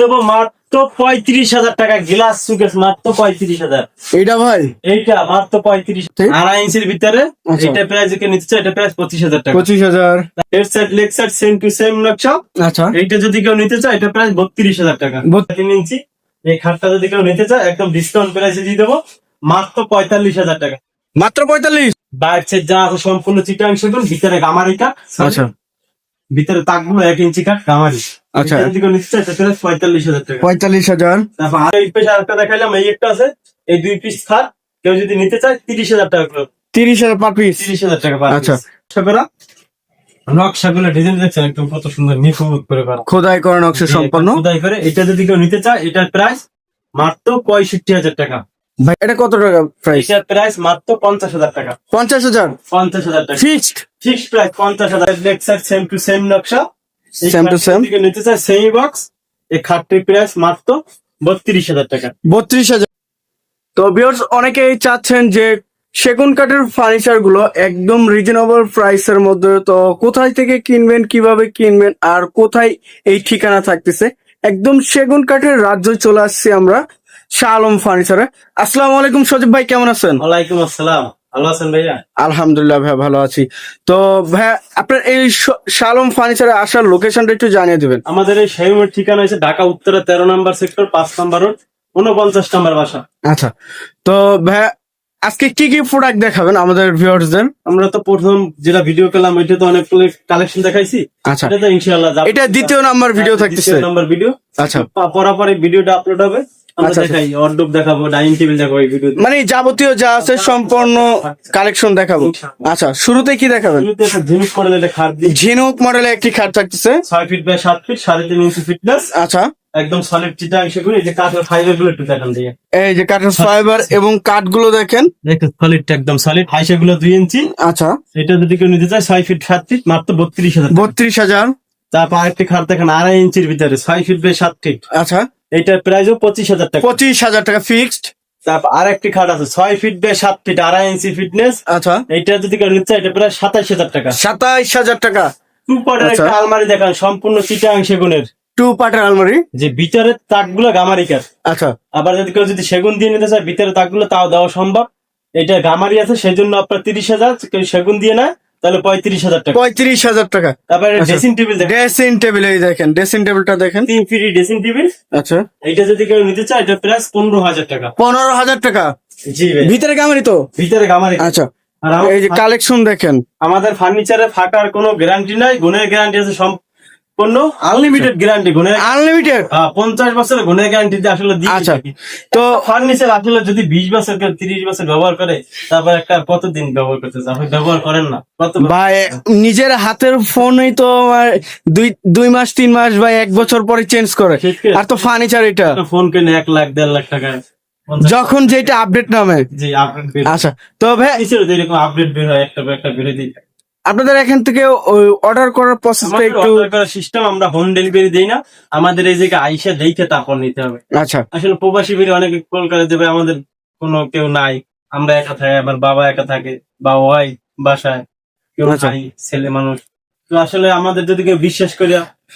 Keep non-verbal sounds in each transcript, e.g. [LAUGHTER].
দেবো মাত্র পঁয়ত্রিশ হাজার টাকা। গ্লাস সুকেস মাত্র পঁয়ত্রিশ হাজার। এইটা ভাই? এইটা মাত্র পঁয়ত্রিশ আড়াই ইঞ্চির ভিতরে আচ্ছা। এটা প্রাইস কে নিতে চাই এটা প্রাইস পঁচিশ হাজার টাকা। পঁচিশ হাজার। Head side leg side same to same নকশা। আচ্ছা। এইটা যদি কেউ নিতে চায় এটা প্রাইস বত্রিশ হাজার টাকা। তিন ইঞ্চি। এই খাটটা যদি কেউ নিতে চায় একদম ডিসকাউন্ট প্রাইসে দিয়ে দেবো মাত্র পঁয়তাল্লিশ হাজার টাকা। মাত্র পঁয়তাল্লিশ? বাইর যা আছে সম্পূর্ণ চিটাং সেগুন ভিতরে গামারি কাঠ। আচ্ছা। ভিতরে তাকগুলো এক ইঞ্চি কাঠ গামারি। আচ্ছা। পঁয়তাল্লিশ হাজার টাকা। পঁয়তাল্লিশ হাজার। তারপর আর এই পেশে আরেকটা দেখাইলাম এই একটা আছে এই দুই পিস খাট কেউ যদি নিতে চায় তিরিশ হাজার টাকা করে। তিরিশ হাজার পার পিস তিরিশ হাজার টাকা পার আচ্ছা। নকশাগুলো নকশাগুলো ডিজাইন দেখছেন একদম কত সুন্দর নিখুঁত করে করা। খোদাই করা নকশা সম্পন্ন। খোদাই করে এটা যদি কেউ নিতে চায় এটার প্রাইস মাত্র পঁয়ষট্টি হাজার টাকা। ভাই এটা কত টাকা প্রাইস এটার প্রাইস মাত্র পঞ্চাশ হাজার টাকা। পঞ্চাশ হাজার? পঞ্চাশ হাজার টাকা। ফিক্সড ফিক্সড প্রাইস পঞ্চাশ হাজার। সেম টু সেম নকশা। Same. যদি কেউ নিতে চায় সেমি বক্স এই খাটটির প্রাইস মাত্র বত্রিশ হাজার টাকা। বত্রিশ হাজার। তো ভিউয়ার্স অনেকেই চাচ্ছেন যে সেগুন কাঠের ফার্নিচারগুলো একদম রিজনেবল প্রাইসের মধ্যে তো কোথায় থেকে কিনবেন কীভাবে কিনবেন আর কোথায় এই ঠিকানা থাকতেছে? একদম সেগুন কাঠের রাজ্যে চলে আসছি আমরা শাহ আলম ফার্নিচারে আসসালামু আলাইকুম সজীব ভাই কেমন আছেন? ওয়ালাইকুম আসসালাম। ভালো আছেন ভাইয়া? আলহামদুলিল্লাহ ভাই ভালো আছি। তো ভাই আপনার এই শ- শাহ আলম ফার্নিচারে আসার লোকেশনটা একটু জানিয়ে দিবেন। আমাদের এই শাহিমের ঠিকানা হচ্ছে ঢাকা উত্তরে তেরো নম্বর সেক্টর পাঁচ নম্বর রোড উনপঞ্চাশ নম্বর বাসা। আচ্ছা তো ভাই আজকে কি কি প্রোডাক্ট দেখাবেন আমাদের ভিউয়ার্সদের আমরা তো প্রথম যেটা ভিডিও পেলাম ওইটা তো অনেক কালেকশন দেখাইছি। আচ্ছা। এটা তো ইনশাআল্লাহ এটা দ্বিতীয় নাম্বার ভিডিও থাকতেছে দ্বিতীয় নাম্বার ভিডিও আচ্ছা। পরাপরে ভিডিওটা আপলোড হবে। আচ্ছা, আচ্ছা। দেখাবো ডাইনিং টেবিল দেখাবো মানে যাবতীয় যা আছে সম্পূর্ণ কালেকশন দেখাবো। আচ্ছা শুরুতে কি দেখাবেন? ঝিনুক করে একটা খাট থাকতেছে। ছয় ফিট বাই সাত ফিট সাড়ে তিন ইঞ্চি ফিটনেস আচ্ছা। একদম সলিড চিটা এই যে কাঠের ফাইবারগুলো একটু দেখান দিয়ে। এই যে কাঠের ফাইবার এবং কাঠগুলো দেখেন। দেখো সলিডটা একদম সলিড দুই ইঞ্চি আচ্ছা। এটা যদি কেউ নিতে চায় ছয় ফিট সাত ফিট মাত্র বত্রিশ হাজার বত্রিশ হাজার। তারপর আরেকটি খাট দেখেন আড়াই ইঞ্চির ভিতরে ছয় ফিট বাই সাত ফিট আচ্ছা। এইটার প্রাইসও পঁচিশ হাজার টাকা। পঁচিশ হাজার টাকা ফিক্সড তারপর আরেকটি খাট আছে ছয় ফিট বাই সাত ফিট আড়াই ইঞ্চি ফিটনেস আচ্ছা। এইটা যদি কেউ নিতে এটা প্রায় সাতাইশ হাজার টাকা। সাতাইশ হাজার টাকা। টু পার্টের আচ্ছা। একটা আলমারি দেখান সম্পূর্ণ চিটাং সেগুনের। টু পার্টের আলমারি? যে ভিতরের তাকগুলো গামারিকার। আচ্ছা। আবার যদি কেউ যদি সেগুন দিয়ে নিতে চায় ভিতরে তাকগুলো তাও দেওয়া সম্ভব। এটা গামারি আছে সেই জন্য আপনার তিরিশ হাজার কেউ সেগুন দিয়ে না তাহলে পঁয়ত্রিশ হাজার টাকা। পঁয়ত্রিশ হাজার টাকা। তারপরে। ড্রেসিং টেবিল দেখেন। ড্রেসিং টেবিল এই দেখেন ড্রেসিং টেবিলটা দেখেন। তিন ফিরি ড্রেসিং টেবিল আচ্ছা। এইটা যদি কেউ নিতে চায় এটা প্রাইস পনেরো হাজার টাকা। পনেরো হাজার টাকা। জি ভিতরে গামারি তো? ভিতরে গামারি। আচ্ছা। আর এই যে কালেকশন দেখেন। আমাদের ফার্নিচারে ফাটার কোনো গ্যারান্টি নাই গুণের গ্যারান্টি আছে আনলিমিটেড গ্যারান্টি গুণের আনলিমিটেড পঞ্চাশ বছরের গুণের গ্যারান্টি আসলে আচ্ছা। তো ফার্নিচার আসলে যদি বিশ বছর তিরিশ বছর ব্যবহার করে তারপর একটা কতদিন ব্যবহার করতেছে আপনি ব্যবহার করেন না। ভাই নিজের হাতের ফোনই তো দুই দুই মাস তিন মাস বা এক বছর পরে চেঞ্জ করে। আর তো ফার্নিচার এটা। ফোন কিনে এক লাখ দেড় লাখ টাকা যখন যেটা আপডেট নামে। আপডেট আচ্ছা তো ভাই এরকম আপডেট বের হয় একটা একটা বেরো দিই আপনাদের এখান থেকে অর্ডার করার প্রসেসটা একটু সিস্টেম আমরা হোম ডেলিভারি দেই না। আমাদের এই জায়গায় আইসা দেখে তারপর নিতে হবে। আচ্ছা। আসলে প্রবাসী বেরিয়ে অনেকে কল করে দেবে আমাদের কোনো কেউ নাই। আমরা একা থাকি আমার বাবা একা থাকে বা ওয়াই বাসায় কেউ আচ্ছা। নাই ছেলে মানুষ। তো আসলে আমাদের যদি কেউ বিশ্বাস করে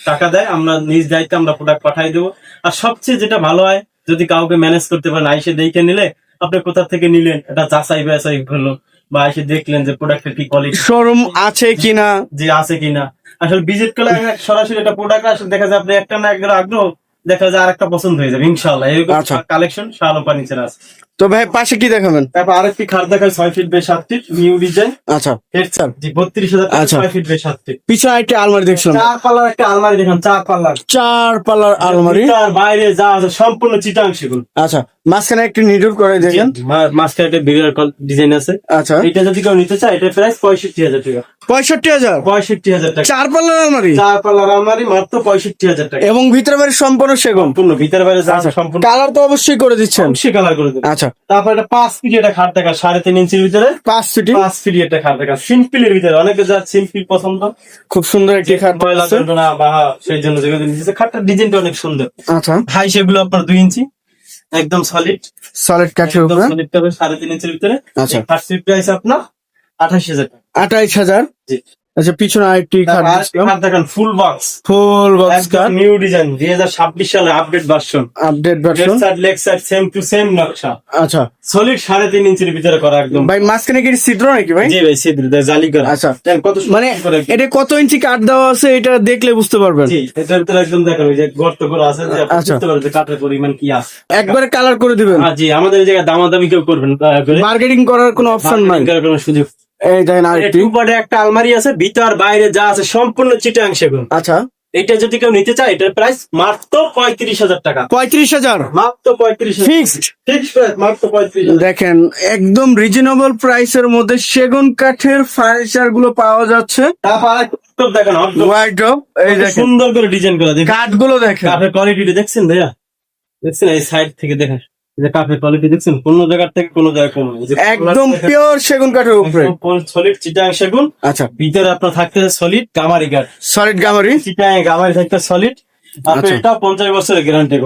টাকা দেয় আমরা নিজ দায়িত্বে আমরা প্রোডাক্ট পাঠাই দেবো। আর সবচেয়ে যেটা ভালো হয় যদি কাউকে ম্যানেজ করতে পারেন আইসে দেখে নিলে আপনি কোথা থেকে নিলেন? এটা যাচাই বাছাই হলো। বা এসে দেখলেন যে প্রোডাক্টের কি কোয়ালিটি শোরুম আছে কিনা? যে আছে কিনা? আসলে ভিজিট করলে সরাসরি একটা প্রোডাক্ট আসলে দেখা যায় আপনি একটা না একবার আগ্রহ দেখা যায় আরেকটা পছন্দ হয়ে যাবে ইনশাল্লাহ এরকম আচ্ছা। কালেকশন শালো ফার্নিচার আছে। তো ভাই পাশে কি দেখাবেন? তারপর আরেকটি খাট দেখায় ছয় ফিট বাই সাত ফিট নিউ ডিজাইন আচ্ছা। হেড স্যার জি বত্রিশ হাজার আচ্ছা। ছয় ফিট বাই সাত ফিট পিছনে একটা আলমারি দেখছিলাম। চার পাল্লার একটা আলমারি দেখেন চার পাল্লার। চার পাল্লার আলমারি। তার বাইরে যা আছে সম্পূর্ণ চিটাং সেগুন। আচ্ছা মাঝখানে একটু নিডুর করে দেখেন। মাঝখানে একটা বিরাট ডিজাইন আছে। আচ্ছা। এটা যদি কেউ নিতে চায় এটা প্রাইস পঁয়ষট্টি হাজার টাকা। পঁয়ষট্টি হাজার? পঁয়ষট্টি হাজার টাকা। চার পাল্লার আলমারি? চার পাল্লার আলমারি মাত্র পঁয়ষট্টি হাজার টাকা। এবং ভিতরে বাড়ি সম্পূর্ণ সেগুন? সম্পূর্ণ ভিতরে বাইরে যা আছে সম্পূর্ণ। কালার তো অবশ্যই করে দিচ্ছেন। অবশ্যই কালার করে দেবে। আচ্ছা। তারপর একটা পাঁচ ফিট একটা খাট দেখা সাড়ে তিন ইঞ্চির ভিতরে পাঁচ সিটি পাঁচ ফিট একটা খাট দেখা। সিম্পলের ভিতরে। অনেকে যা সিম্পল পছন্দ। খুব সুন্দর একটি খাট আছে। না বা সেই জন্য যেগুলো নিচ্ছে খাটটার ডিজাইনটা অনেক সুন্দর। আচ্ছা। হাই সেগুলো আপনার দুই ইঞ্চি। একদম সলিড সলিড কাঠের উপরে। সলিড হবে সাড়ে তিন ইঞ্চির ভিতরে। আচ্ছা। খাট সিট প্রাইস আপনার আঠাশ হাজার টাকা। আঠাইশ হাজার? জি। আচ্ছা পিছনে আরেকটি খাট দেখেন full box full box cut new design দুই হাজার ছাব্বিশ সালে update version update left version side leg side same to same নকশা। আচ্ছা। সলিড সাড়ে তিন ইঞ্চির ভিতরে করা একদম। ভাই মাঝখানে কি ছিদ্র নাকি ভাই? জি ভাই সিদ্র জালি করা। আচ্ছা। কত মানে এটা কত ইঞ্চি কাঠ দেওয়া আছে এটা দেখলে বুঝতে পারবেন। জি এটার ভিতরে একদম দেখেন ওই যে গর্ত করে আছে যে আপনি আচ্ছা। বুঝতে পারবেন যে কাঠের পরিমাণ কি আছে। একবারে কালার করে দিবেন। হ্যাঁ জি আমাদের এই জায়গায় দামাদামি কেউ করবেন না মার্কেটিং করার কোনো অপশন নাই। করার কোনো সুযোগ এই দেখেন আরেকটি। একটা আলমারি আছে ভিতর বাইরে যা আছে সম্পূর্ণ চিটাং সেগুন। আচ্ছা। এটা যদি কেউ নিতে চায় এটার প্রাইস মাত্র পঁয়ত্রিশ হাজার টাকা। পঁয়ত্রিশ হাজার? মাত্র পঁয়ত্রিশ ফিক্সড দেখেন একদম রিজনেবল প্রাইসের মধ্যে সেগুন কাঠের ফার্নিচারগুলো পাওয়া যাচ্ছে। দেখেন এই দেখেন। সুন্দর করে ডিজাইন করা দেখেন। কাঠগুলো দেখেন। কাঠের কোয়ালিটি দেখছেন ভাইয়া? দেখছেন এই সাইড থেকে দেখেন। যে কাঠের কোয়ালিটি দেখছেন কোন জায়গার থেকে কোন জায়গায় কম একদম পিওর সেগুন কাঠের উপরে। সলিড চিটাং সেগুন। আচ্ছা। ভিতরে আপনার থাকতে সলিড গামারি সলিড গামারি? চিটাং গামারি থাকতে সলিড আপনি আচ্ছা। এটা পঞ্চাশ বছরের গ্যারান্টি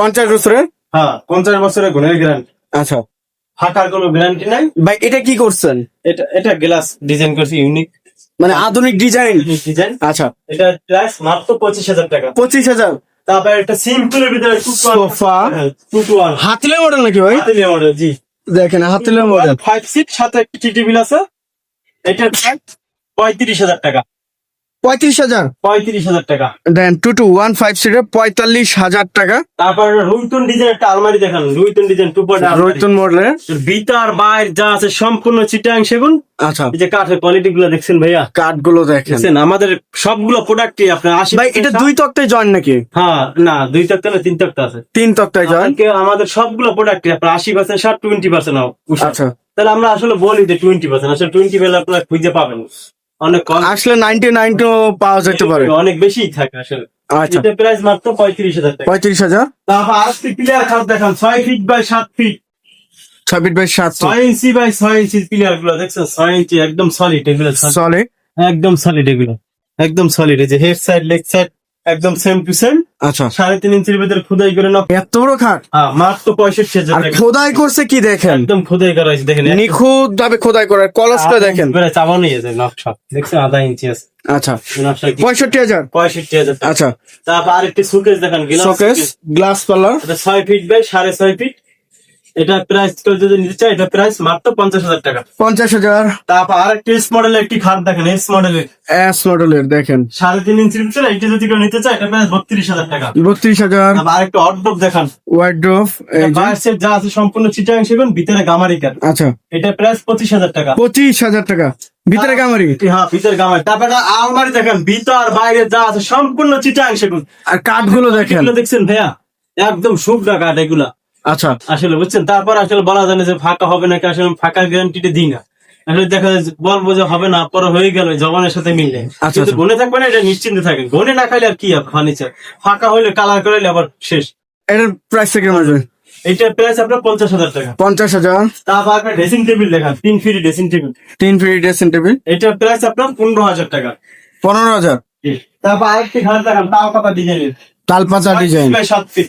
পঞ্চাশ বছরের? হ্যাঁ পঞ্চাশ বছরের গুণের গ্যারান্টি আচ্ছা কোনো গ্যারান্টি নাই। ভাই এটা কি করছেন? এটা এটা গ্লাস ডিজাইন করছি ইউনিক মানে আধুনিক ডিজাইন ডিজাইন আচ্ছা। এটা প্রাইস মাত্র পঁচিশ হাজার টাকা। পঁচিশ হাজার? তারপর একটা সিম্পলের ভিতরে সোফা। ওয়ান হাতিলে মডেল নাকি ভাই? হাতিলে মডেল জি। দেখেন হাতিলে মডেল ফাইভ সিট সাথে একটা টেবিল আছে। এটা পঁয়ত্রিশ হাজার টাকা। পঁয়ত্রিশ হাজার। পঁয়ত্রিশ হাজার টাকা। Then two two one five সিটের পঁয়তাল্লিশ হাজার টাকা। তারপর রুইতন ডিজাইন একটা আলমারি দেখান। রুইতন ডিজাইন টু পয়েন্ট রৈতন মডেলের? ভিতর বাইর যা আছে সম্পূর্ণ চিটাং সেগুন। আচ্ছা। এই যে কাঠের কোয়ালিটি গুলো দেখছেন ভাইয়া? কাঠগুলো দেখেন। দেখছেন? আমাদের সবগুলো প্রোডাক্টই আপনার আশি ভাই এটা দুই তক্তায় জয়েন নাকি? হ্যাঁ না দুই তক্তা না তিন তক্তা আছে। তিন তক্তায় জয়েন আমাদের সবগুলো প্রোডাক্টই আপনার আশি পার্সেন্ট ষাট টোয়েন্টি পার্সেন্ট আচ্ছা। তাহলে আমরা আসলে বলি যে টোয়েন্টি পার্সেন্ট আসলে টোয়েন্টি পেলে আপনারা খুঁজে পাবেন। অনেক কম। আসলে নাইনটি নাইন পাওয়া যেতে পারে। [LAUGHS] অনেক বেশি থাকে আসলে। আচ্ছা। এটা প্রাইস মাত্র পঁয়ত্রিশ হাজার পঁয়ত্রিশ হাজার? তারপর আরেকটি প্লেয়ার দেখান ছয় ফিট বাই সাত ফিট ছয় ফিট বাই সাত ছয় ইঞ্চি বাই ছয় প্লেয়ারগুলো দেখছ? ছয় ইঞ্চি একদম সলিড এগুলো সলিড একদম সলিড এগুলো। একদম সলিড এই যে হেড সাইড লেগ সাইড একদম সেম টু সেম আচ্ছা। সাড়ে তিন ইঞ্চির ভিতরে খোদাই করে নাও। এত বড় খাট? মাত্র পঁয়ষট্টি হাজার খোদাই করছে কি দেখেন? একদম খোদাই করা হয়েছে দেখেন। নিখুঁত ভাবে খোদাই করার কলসটা দেখেন। চাবানো নকশা। দেখছেন আধা ইঞ্চি আছে। আচ্ছা। পঁয়ষট্টি হাজার। পঁয়ষট্টি হাজার আচ্ছা। তারপর আরেকটি শোকেস দেখেন গ্লাস গ্লাস পার্লার ছয় ফিট বাই সাড়ে ছয় ফিট এটা প্রাইস কেউ যদি নিতে চায় এটা প্রাইস মাত্র পঞ্চাশ হাজার টাকা। পঞ্চাশ হাজার। তারপর আরেকটি এস মডেলের একটি খাট দেখেন এস মডেলের এস মডেলের দেখেন। সাড়ে তিন ইঞ্চির ভিতরে এটা যদি কেউ নিতে চায় এটা প্রাইস বত্রিশ হাজার টাকা। বত্রিশ হাজার। তারপর আরেকটা অর্ডব দেখান। এই বাইরের যা আছে সম্পূর্ণ চিটাং সেগুন ভিতরে গামারি কাঠ আচ্ছা। এটা প্রাইস পঁচিশ হাজার টাকা। পঁচিশ হাজার টাকা। ভিতরে কামারি হ্যাঁ ভিতরে গামারি। তারপরে আলমারি দেখেন ভিতর বাইরে যা আছে সম্পূর্ণ চিটাং সেগুন। আর কাঠগুলো দেখেন। দেখছেন ভাইয়া? একদম শুকনা কাঠ এগুলা। আচ্ছা। আসলে বুঝছেন? তারপর আসলে বলা জানে যে ফাঁকা হবে নাকি আসলে ফাঁকা গ্যারান্টিটা দিই না। আসলে দেখা যায় বলব যে হবে না পরে হয়ে গেল জবানের সাথে মিললে কিন্তু। গনে থাকবে না এটা নিশ্চিন্তে থাকেন। গনে না খাইলে আর কি ফার্নিচার ফাঁকা হইলে কালার করাইলে আবার শেষ। এটার প্রাইস থেকে মাঝে এইটা প্রাইস আপনার পঞ্চাশ হাজার টাকা। পঞ্চাশ হাজার। তারপর আপনার ড্রেসিং টেবিল দেখান তিন ফিট ড্রেসিং টেবিল তিন ফিট ড্রেসিং টেবিল এটা প্রাইস আপনার পনেরো হাজার টাকা। পনেরো হাজার। তারপর আরেকটি ঘর দেখান তাও কথা ডিজাইনের তালপাতা ডিজাইন সাত ফিট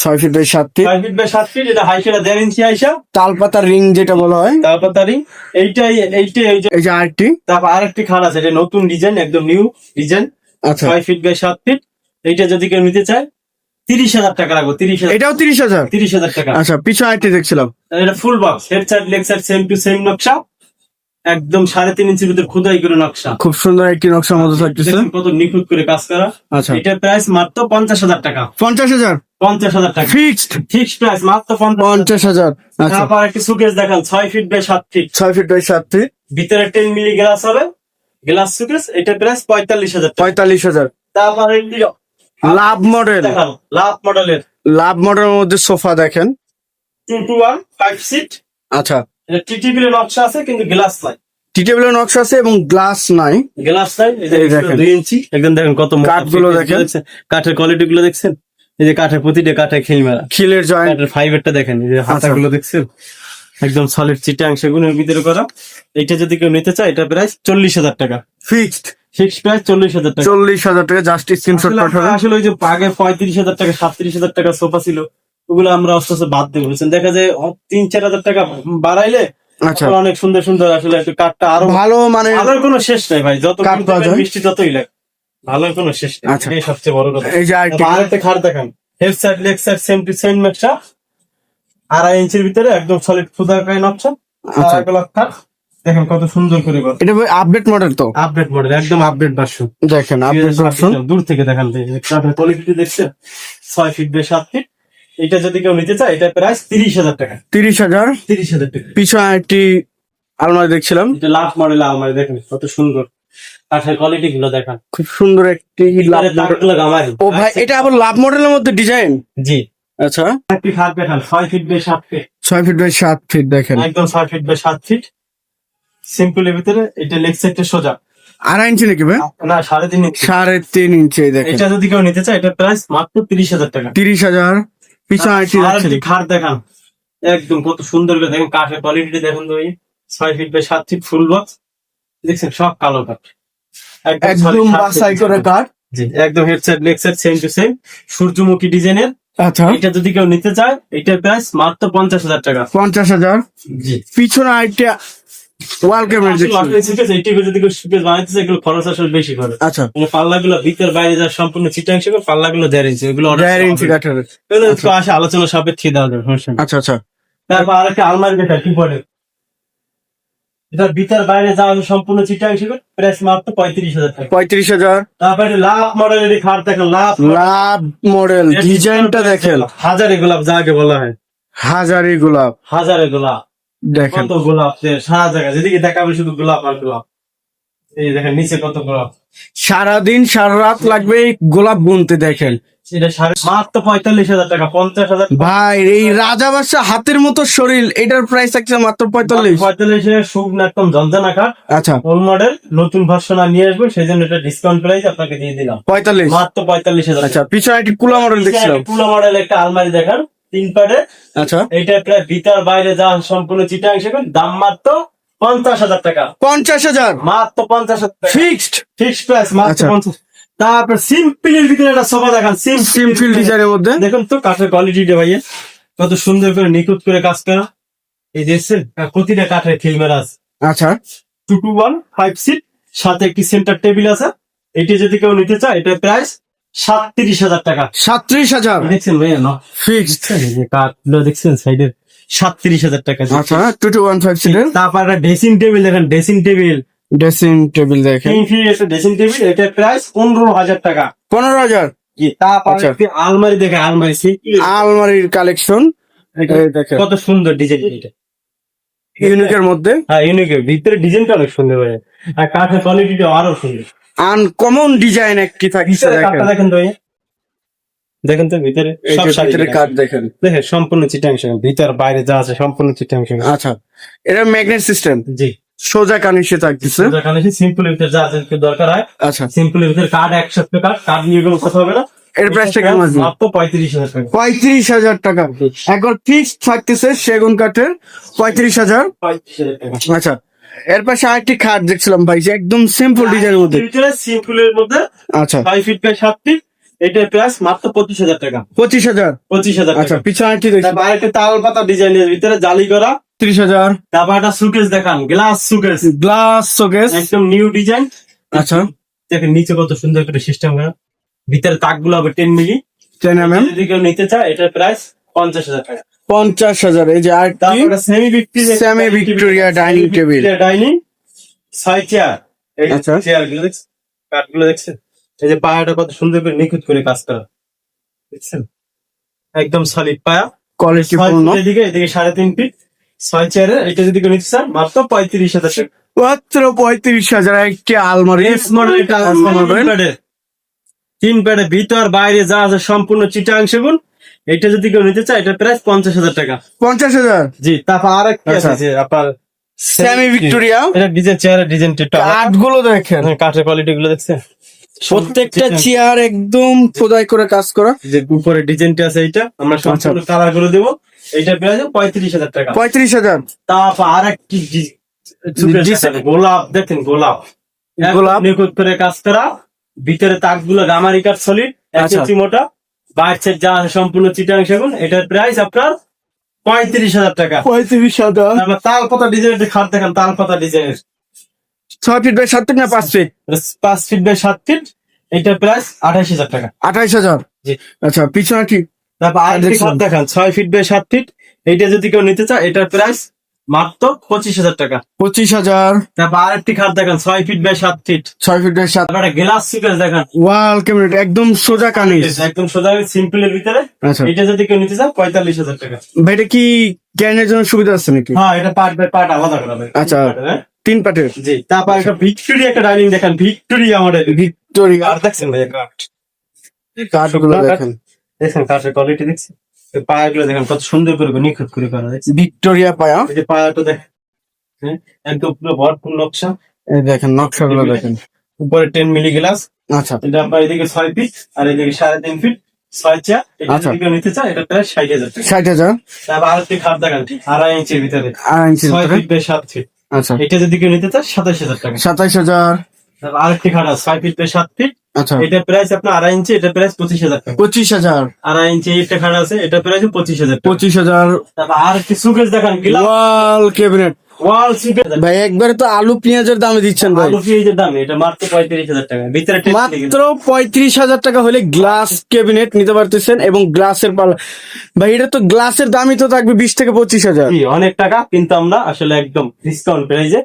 ছয় ফিট বাই সাত ফিট ছয় ফিট বাই সাত ফিট এটা হাইসেটা দেড় ইঞ্চি আইসা তালপাতা রিং যেটা বলা হয়। তারপর তারই এইটাই এইটাই এই যে এই যে আরেকটি। তারপর আরেকটি খাট আছে এটা নতুন ডিজাইন একদম নিউ ডিজাইন আচ্ছা। ছয় ফিট বাই সাত ফিট এইটা যদি কেউ নিতে চায় তিরিশ হাজার টাকা লাগবে তিরিশ হাজার। এটাও তিরিশ হাজার? তিরিশ হাজার টাকা। আচ্ছা পিছনে আরেকটি দেখছিলাম। এটা full box head side leg side same to same নকশা। একদম সাড়ে তিন ইঞ্চির ভিতরে খুদাই করে নকশা। খুব সুন্দর একটি নকশার মধ্যে থাকতেছে। কত নিখুঁত করে কাজ করা। আচ্ছা। এটার প্রাইস মাত্র পঞ্চাশ হাজার টাকা। পঞ্চাশ হাজার? পঞ্চাশ হাজার টাকা। ফিক্সড ফিক্স প্রাইস মাত্র পঞ্চাশ হাজার। আচ্ছা। তারপর একটি সুকেস দেখান ছয় ফিট বাই সাত ফিট ছয় ফিট বাই সাত ফিট ভিতরে টেন মিলি গ্লাস হবে। গ্লাস সুকেস এটা প্রাইস পঁয়তাল্লিশ হাজার পঁয়তাল্লিশ হাজার। তারপর একটি লাভ মডেল লাভ মডেলের লাভ মডেলের মধ্যে সোফা দেখেন। Two two one five seat আচ্ছা। এটা টিটিভির নকশা আছে কিন্তু গ্লাস নাই। টি টেবিলের নকশা আছে এবং গ্লাস নাই। গ্লাস নাই এই দেখেন। দুই ইঞ্চি। একদম দেখেন কত কাঠগুলো দেখেন। কাঠের কোয়ালিটি গুলো দেখছেন? এই যে কাঠের প্রতিটা কাঠে খিল মেলা। খিলের জয়েন্ট কাঠের ফাইবারটা দেখেন এই যে আচ্ছা। হাতাগুলো দেখছেন? একদম সলিড চিটাং সেগুনের ভিতরে করা। এটা যদি কেউ নিতে চায় এটা প্রাইস চল্লিশ হাজার টাকা। ফিক্সড ফিক্স প্রাইস চল্লিশ হাজার টাকা। চল্লিশ হাজার টাকা জাস্ট স্ক্রিনশট আসলে আসলে ওই যে আগে পঁয়ত্রিশ হাজার টাকা সাতত্রিশ হাজার টাকা সোফা ছিল। ওগুলো আমরা আস্তে আস্তে বাদ দিয়ে বলেছেন দেখা যায় তিন চার হাজার টাকা বাড়াইলে আচ্ছা। অনেক সুন্দর সুন্দর আসলে একটু কাঠটা আরও ভালো মানে ভালোর কোনো শেষ নেই ভাই যত কাঠ? মিষ্টি ততই লাগে ভালোর কোনো শেষ নেই। আচ্ছা। এটাই সবচেয়ে বড় কথা। এই যে আরেকটি খাট দেখান। Head side leg side same to same নকশা আড়াই ইঞ্চির ভিতরে একদম সলিড ফুদাকায় নকশা। আচ্ছা। আড়াই গোলাপ খাট দেখেন কত সুন্দর করে এটা আপডেট মডেল তো? আপডেট মডেল একদম আপডেট ভার্সন দেখেন আপডেট ভার্সন দূর থেকে দেখান কোয়ালিটি দেখছেন ছয় ফিট বাই সাত ফিট এটা যদি কেউ নিতে চায় এটা প্রাইস তিরিশ হাজার টাকা। তিরিশ হাজার? তিরিশ হাজার টাকা। পিছনে একটি আলমারি দেখছিলাম। এটা লাস্ট মডেল আলমারি দেখেন কত সুন্দর। কাঠের কোয়ালিটি গুলো দেখান। খুব সুন্দর একটি লাভ ও ভাই এটা আবার লাভ মডেলের মধ্যে ডিজাইন? জি। আচ্ছা। একটি খাট দেখান ছয় ফিট বাই সাত ফিট ছয় ফিট বাই সাত ফিট দেখেন। একদম ছয় ফিট বাই সাত ফিট সিম্পলের ভিতরে এটা লেগ সাইডটা সোজা। আড়াই ইঞ্চি নাকি ভাই? না সাড়ে তিন ইঞ্চি। সাড়ে তিন ইঞ্চি দেখেন। এটা যদি কেউ নিতে চায় এটা প্রাইস মাত্র তিরিশ হাজার টাকা। তিরিশ হাজার। পিছনে খাট দেখান। একদম কত সুন্দর করে দেখেন কাঠের কোয়ালিটি দেখুন তো ছয় ফিট বাই সাত ফিট ফুল বক্স দেখছেন সব কালো কাঠ। একদম বাসাই করে কাঠ। জি একদম headset leg set same to same সূর্যমুখী ডিজাইনের। আচ্ছা। এটা যদি কেউ নিতে চায় এটার প্রাইস মাত্র পঞ্চাশ হাজার টাকা। পঞ্চাশ হাজার। জি। পিছনে আরেকটা ওয়াল ক্যামেরা দেখছেন এইটিকে যদি কেউ সুকেস এগুলো খরচ আসলে বেশি করে আচ্ছা। পাল্লাগুলো ভিতর বাইরে যা সম্পূর্ণ পাল্লাগুলো দেড় ইঞ্চি এগুলো দেড় ইঞ্চি হবে। এগুলো আসে আলোচনা সাপেক্ষে দেওয়া যাবে আচ্ছা আচ্ছা। তারপর আরেকটা আলমারি কি ভিতর বাইরে সম্পূর্ণ চিটাংশ প্রাইস মাত্র পঁয়ত্রিশ হাজার টাকা। পঁয়ত্রিশ হাজার। তারপরে লাভ মডেলের খাট দেখেন লাভ লাভ মডেল ডিজাইনটা দেখেন। হাজারে গোলাপ যাকে বলা হয়। হাজারি গোলাপ। হাজারে গোলাপ। দেখেন। কত গোলাপ সারা জায়গা যেদিকে দেখাবে শুধু গোলাপ আর গোলাপ। এই দেখেন নিচে কত গোলাপ। সারাদিন সারা রাত লাগবে গোলাপ গুনতে দেখেন। মাত্র পঁয়তাল্লিশ হাজার টাকা পঞ্চাশ হাজার ভাই এই রাজা বাদশাহ হাতের মতো শরীর এটার প্রাইস থাকছে মাত্র পঁয়তাল্লিশ। পঁয়তাল্লিশে শুকনো একদম ঝঞ্ঝানা কাঠ। আচ্ছা। ওল মডেল নতুন ভার্সন নিয়ে আসব সেই জন্য এটা ডিসকাউন্ট প্রাইস আপনাকে দিয়ে দিলাম। পঁয়তাল্লিশ। মাত্র পঁয়তাল্লিশ হাজার আচ্ছা পিছনে একটি কুলা মডেল দেখছিলাম। পুরো মডেল একটা আলমারি দেখান। তিন পারে আচ্ছা। এটা প্রায় ভিতর বাইরে যা সম্পূর্ণ চিটাংশ দাম মাত্র পঞ্চাশ হাজার টাকা। পঞ্চাশ হাজার? মাত্র পঞ্চাশ হাজার টাকা। ফিক্সড প্রাইস মাত্র আচ্ছা। পঞ্চাশ। তারপর সিম্পলের ভিতরে একটা সোফা দেখান। সিম্পল ডিজাইনের মধ্যে? দেখুন তো কাঠের কোয়ালিটিটা ভাইয়া। কত সুন্দর করে নিখুঁত করে কাজ করা। এই দেখছেন প্রতিটা কাঠের খিলমের আছে। আচ্ছা। Two two one five seat সাথে একটি সেন্টার টেবিল আছে। এটি যদি কেউ নিতে চায় এটা প্রাইস সাতত্রিশ হাজার টাকা। সাত্রিশ হাজার? দেখছেন ভাইয়া না ফিক্সড কাঠগুলো দেখছেন সাইডের? সাতত্রিশ হাজার টাকা। আচ্ছা টু টু ওয়ান ফাইভ সিটের তারপর একটা ড্রেসিং টেবিল দেখেন ড্রেসিং টেবিল ড্রেসিং টেবিল দেখেন। ড্রেসিং টেবিল এটা প্রাইস পনেরো হাজার টাকা। পনেরো হাজার? তারপর আচ্ছা। আলমারি দেখে আলমারি আলমারির কালেকশন দেখেন। কত সুন্দর ডিজাইন এটা। ইউনিকের মধ্যে? হ্যাঁ ইউনিকের ভিতরে ডিজাইনটা অনেক সুন্দর ভাই আর কাঠের কোয়ালিটিটা আরও সুন্দর। আনকমন ডিজাইন একটি থাকছে দেখেন। দেখেন তো দেখেন তো ভিতরে সব ভিতরে কাঠ দেখেন। দেখেন সম্পূর্ণ চিটাংশ ভিতর বাইরে যা আছে সম্পূর্ণ চিটাংশ আচ্ছা এটা ম্যাগনেট সিস্টেম জি। সোজা কানিসে থাকতেছে। যেখানে সিম্পল ভিতরে যা আছে দরকার হয়। আচ্ছা। সিম্পল ভিতরে কার্ড একসাথে কার্ড কার্ড নিয়ে কোনো কথা হবে না। এর প্রাইসটা কেমন আসবে মাত্র পঁয়ত্রিশ হাজার টাকা। পঁয়ত্রিশ হাজার টাকা। একবার ফিক্স থাকতেছে সেগুন কাঠের পঁয়ত্রিশ হাজার। পঁয়ত্রিশ হাজার টাকা। আচ্ছা এর পাশে আরেকটি খাট দেখছিলাম ভাই যে একদম সিম্পল ডিজাইনের মধ্যে। সিম্পলের মধ্যে আচ্ছা। ফাইভ ফিট বাই সাত ফিট এটার প্রাইস মাত্র পঁচিশ হাজার টাকা। পঁচিশ হাজার? পঁচিশ হাজার আচ্ছা পিছনে আরেকটি দেখছি তারপর আরেকটা তাল পাতা ডিজাইনের ভিতরে জালি করা। ত্রিশ হাজার। তারপর একটা সুকেস দেখান গ্লাস সুকেস গ্লাস শোকেস একদম নিউ ডিজাইন আচ্ছা। দেখেন নিচে কত সুন্দর করে সিস্টেম করা। ভিতরে তাকগুলো হবে ten milli ten M M যদি কেউ নিতে চায় এটার প্রাইস পঞ্চাশ হাজার টাকা। পঞ্চাশ হাজার এই যে আরেকটি semi Victoria Victoria dining table। Dining ছয় চেয়ার আচ্ছা। চেয়ারগুলো দেখছেন? কাঠগুলো দেখছেন? এই যে পায়াটা কত সুন্দর করে নিখুঁত করে কাজ করা। দেখছেন? একদম সলিড পায়া। কোয়ালিটি পূর্ণ। এদিকে এদিকে সাড়ে তিন ফিট ছয় চেয়ারে এটা যদি কেউ নিতে চান মাত্র পঁয়ত্রিশ হাজার টাকা। মাত্র পঁয়ত্রিশ হাজার একটি আলমারি। মডেল তিন প্যাডে ভিতর বাইরে যা আছে সম্পূর্ণ চিটাংশ গুণ এটা যদি কেউ নিতে চায় এটা প্রাইস পঞ্চাশ হাজার টাকা। পঞ্চাশ হাজার? জি তারপর আর কি আচ্ছা। আছে আপনার সেমি ভিক্টোরিয়া এটা ডিজাইন চেয়ারের ডিজাইন কাঠগুলো দেখেন। কাঠের কোয়ালিটি গুলো দেখছেন? প্রত্যেকটা চেয়ার একদম খোদাই করে কাজ করা। যে উপরে ডিজাইনটা আছে এইটা আমরা সম্পূর্ণ কালার করে দেবো। এইটা প্রাইস পঁয়ত্রিশ হাজার টাকা। পঁয়ত্রিশ হাজার। তারপর আর একটি গোলাপ দেখেন গোলাপ। গোলাপ। গোলাপ নিখুঁত করে কাজ করা। ভিতরে তাকগুলো গামারি কাঠ সলিড এক আচ্ছা। ইঞ্চি মোটা। বাইরের যা সম্পূর্ণ চিটাং সেগুন এটার প্রাইস আপনার পঁয়ত্রিশ হাজার টাকা। পঁয়ত্রিশ হাজার। তাল পাতা ডিজাইনের খাট দেখেন তাল পাতা ডিজাইনের ছয় ফিট বাই সাত ফিট না পাঁচ ফিট পাঁচ ফিট বাই সাত ফিট এটার প্রাইস আঠাইশ হাজার টাকা। আঠাইশ হাজার? জি। আচ্ছা পিছনে ঠিক তারপর দেখছিলাম। দেখান ছয় ফিট বাই সাত ফিট এইটা যদি কেউ নিতে চায় এটার প্রাইস মাত্র পঁচিশ হাজার টাকা। পঁচিশ হাজার। তারপর আরেকটি খাট দেখান ছয় ফিট বাই সাত ফিট ছয় ফিট বাই সাত। একটা গ্লাস সুকেস দেখান। ওয়াল ক্যাবিনেট একদম সোজা কানিস একদম সোজা সিম্পলের ভিতরে। আচ্ছা। এটা যদি কেউ নিতে চায় পঁয়তাল্লিশ হাজার টাকা। এটা কি জ্ঞানের জন্য সুবিধা আছে নাকি? হ্যাঁ এটা পার্ট বাই পার্ট আলাদা করা আচ্ছা। হ্যাঁ? তিন পাটের? জি তারপর একটা ভিক্টোরিয়া একটা ডাইনিং দেখেন ভিক্টোরিয়া মডেল ভিক্টোরিয়া। আর দেখছেন ভাই কাঠ কাঠগুলো দেখেন। দেখছেন কাঠের কোয়ালিটি দেখছেন? পায়াগুলো দেখেন কত সুন্দর করে নিখুঁত করে করা দেখছেন ভিক্টোরিয়া পায়া। এই যে পায়াটা দেখেন হ্যাঁ একদম পুরো ভরপুর নকশা। দেখেন নকশাগুলো দেখেন। উপরে টেন মিলি গ্লাস আচ্ছা। এটা আপনার এদিকে ছয় ফিট আর এদিকে সাড়ে তিন ফিট ছয় চেয়ার এটা আচ্ছা। নিতে চায় এটা প্রায় ষাট হাজার ষাট হাজার? তারপর আরেকটি খাট দেখান আড়াই ইঞ্চির ভিতরে। আড়াই ইঞ্চি ছয় ফিট বাই সাত ফিট আচ্ছা। এটা যদি কেউ নিতে চায় সাতাশ হাজার টাকা। সাতাইশ হাজার। আরেকটি খাট আছে ছয় ফিট বাই সাত ফিট আচ্ছা। এটা প্রাইস আপনার আড়াই ইঞ্চি এটা প্রাইস পঁচিশ হাজার পঁচিশ হাজার। আড়াই ইঞ্চি একটা খাট আছে এটা প্রাইস পঁচিশ হাজার পঁচিশ হাজার। আর একটি সুকেস দেখান ওয়াল ক্যাবিনেট ওয়াল ভাই একবারে তো আলু পেঁয়াজের দামে দিচ্ছেন ভাই। আলু পেঁয়াজের দাম এটা মাত্র পঁয়ত্রিশ হাজার টাকা। ভিতরে মাত্র পঁয়ত্রিশ হাজার টাকা হলে গ্লাস ক্যাবিনেট নিতে পারতেছেন এবং গ্লাসের পাল্লা ভাই এটা তো গ্লাসের দামই তো থাকবে বিশ থেকে পঁচিশ হাজার। অনেক টাকা কিন্তু আমরা আসলে একদম ডিসকাউন্ট প্রাইজে।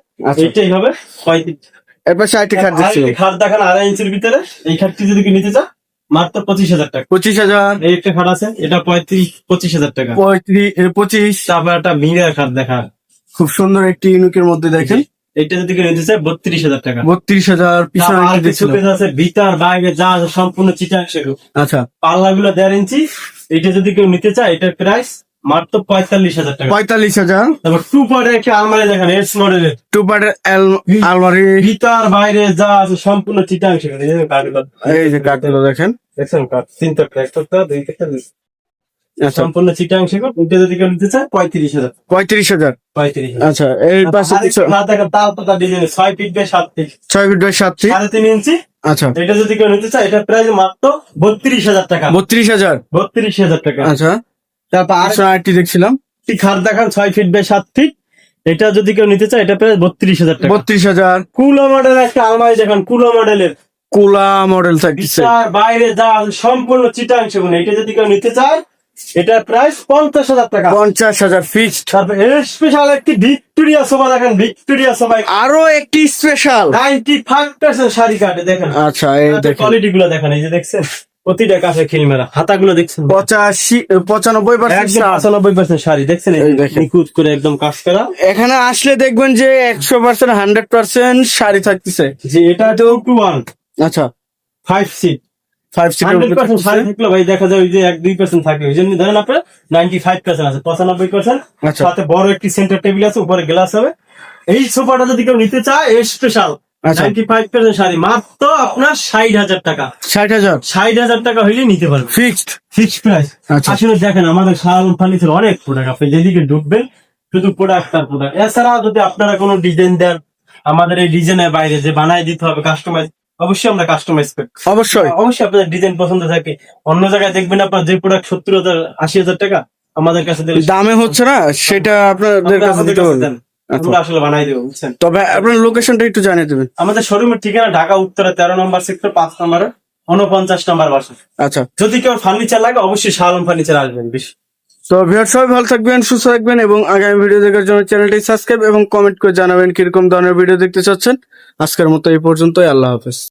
এটাই হবে পঁয়ত্রিশ। এরপর ষাটটি খাট দিচ্ছি। খাট দেখান আড়াই ইঞ্চির ভিতরে এই খাটটি যদি কেউ নিতে চায় মাত্র পঁচিশ হাজার টাকা। পঁচিশ হাজার। এই একটা খাট আছে এটা পঁয়ত্রিশ পঁচিশ হাজার টাকা। পঁয়ত্রিশ পঁচিশ। তারপর একটা মিরার খাট দেখা খুব সুন্দর একটি ইউনিকের মধ্যে দেখেন। এটা যদি কেউ নিতে চায় বত্রিশ হাজার টাকা। বত্রিশ হাজার পিছনে আছে ভিতর বাইরে যা সম্পূর্ণ চিটাং সেগুলো আচ্ছা। পাল্লা গুলো দেড় ইঞ্চি এটা যদি কেউ নিতে চায় এটার প্রাইস মাত্র পঁয়তাল্লিশ হাজার টাকা। পঁয়তাল্লিশ হাজার। তারপর টু পার্টের একটা আলমারি দেখেন এস মডেলের টু পার্টের আলমারি। ভিতর বাইরে যা আছে সম্পূর্ণ চিটাং সেগুলো এই যে কাঠগুলো। দেখেন। দেখছেন কাঠ দুই। আচ্ছা। সম্পূর্ণ চিটাং এটা যদি কেউ নিতে চায় পঁয়ত্রিশ হাজার। পঁয়ত্রিশ হাজার। পঁয়ত্রিশ আচ্ছা এর পাশে না দেখেন তাল পাতা ডিজাইন ছয় ফিট বাই সাত ফিট ছয় ফিট বাই সাত ফিট সাড়ে তিন ইঞ্চি। আচ্ছা। এটা যদি কেউ নিতে চায় এটা প্রাইস মাত্র বত্রিশ হাজার টাকা। বত্রিশ হাজার। বত্রিশ হাজার টাকা। আচ্ছা। তারপর দেখছিলাম। খাট দেখান ছয় ফিট বাই সাত ফিট এটা যদি কেউ নিতে চায় এটা প্রায় বত্রিশ হাজার টাকা। বত্রিশ হাজার। কুলো মডেল একটা আলমারি দেখান কুলো মডেলের কোলা মডেল থাকছে। বাইরে যা সম্পূর্ণ চিটাং এটা যদি কেউ নিতে চায় এটা প্রাইস পঞ্চাশ হাজার টাকা। পঞ্চাশ হাজার ফিক্সড স্পেশাল একটি ভিক্টোরিয়া সোফা দেখেন ভিক্টোরিয়া সোফা আরও একটি স্পেশাল নাইনটি ফাইভ পার্সেন্ট শাড়ি কাটে দেখেন। আচ্ছা এই দেখেন। কোয়ালিটি গুলো দেখেন এই যে দেখছেন? প্রতিটা কাছে খিলমেরা হাতাগুলো দেখছেন? পঁচাশি পঁচানব্বই পার্সেন্ট পঁচানব্বই পার্সেন্ট শাড়ি দেখছেন। নিখুঁত করে একদম কাজ করা। এখানে আসলে দেখবেন যে একশো পার্সেন্ট হান্ড্রেড পার্সেন্ট শাড়ি থাকতেছে। যে এটা টু টু ওয়ান আচ্ছা। Five seat five hundred percent sari থাকলে ভাই দেখা যায় ওই যে এক দুই পার্সেন্ট থাকে। ওই জন্য ধরেন আপনার নাইনটি ফাইভ পার্সেন্ট আছে পঁচানব্বই পার্সেন্ট আচ্ছা। সাথে বড় একটি সেন্টার টেবিল আছে উপরে গ্লাস হবে। এই সোফাটা যদি কেউ নিতে চায় স্পেশাল আচ্ছা। শাড়ি। মাত্র আপনার ষাট হাজার টাকা। ষাট হাজার? ষাট হাজার টাকা হইলে নিতে পারবে ফিক্সড প্রাইস আচ্ছা। আসলে দেখেন আমাদের ফার্নিচার অনেক প্রোডাক্ট আপনি যেদিকে ঢুকবেন শুধু প্রোডাক্ট আর প্রোডাক্ট এছাড়া যদি আপনারা কোনো ডিজাইন দেন আমাদের এই ডিজাইনের বাইরে যে দিতে হবে কাস্টমাইজ অবশ্যই আমরা কাস্টমাইজ করি। অবশ্যই। অবশ্যই আপনাদের ডিজাইন পছন্দ থাকে। অন্য জায়গায় দেখবেন আপনার যে প্রোডাক্ট সত্তর হাজার আশি হাজার টাকা আমাদের কাছে দামে হচ্ছে না? সেটা আপনাদের আপনারা কাছে দিতে আচ্ছা। আমরা আসলে বানাই দেবো বুঝছেন? তবে আপনার লোকেশনটা একটু জানিয়ে দেবেন। আমাদের শোরুমের ঠিকানা ঢাকা উত্তরে তেরো নম্বর সেক্টর পাঁচ নম্বরে উনপঞ্চাশ নম্বর বাসা। আচ্ছা। যদি কেউ ফার্নিচার লাগে অবশ্যই শালম ফার্নিচার আসবেন বেশি। তো ভিউয়ার সবাই ভালো থাকবেন সুস্থ থাকবেন এবং আগামী ভিডিও দেখার জন্য চ্যানেলটি সাবস্ক্রাইব এবং কমেন্ট করে জানাবেন কীরকম ধরনের ভিডিও দেখতে চাচ্ছেন। আজকের মতো এই পর্যন্তই আল্লাহ হাফেজ।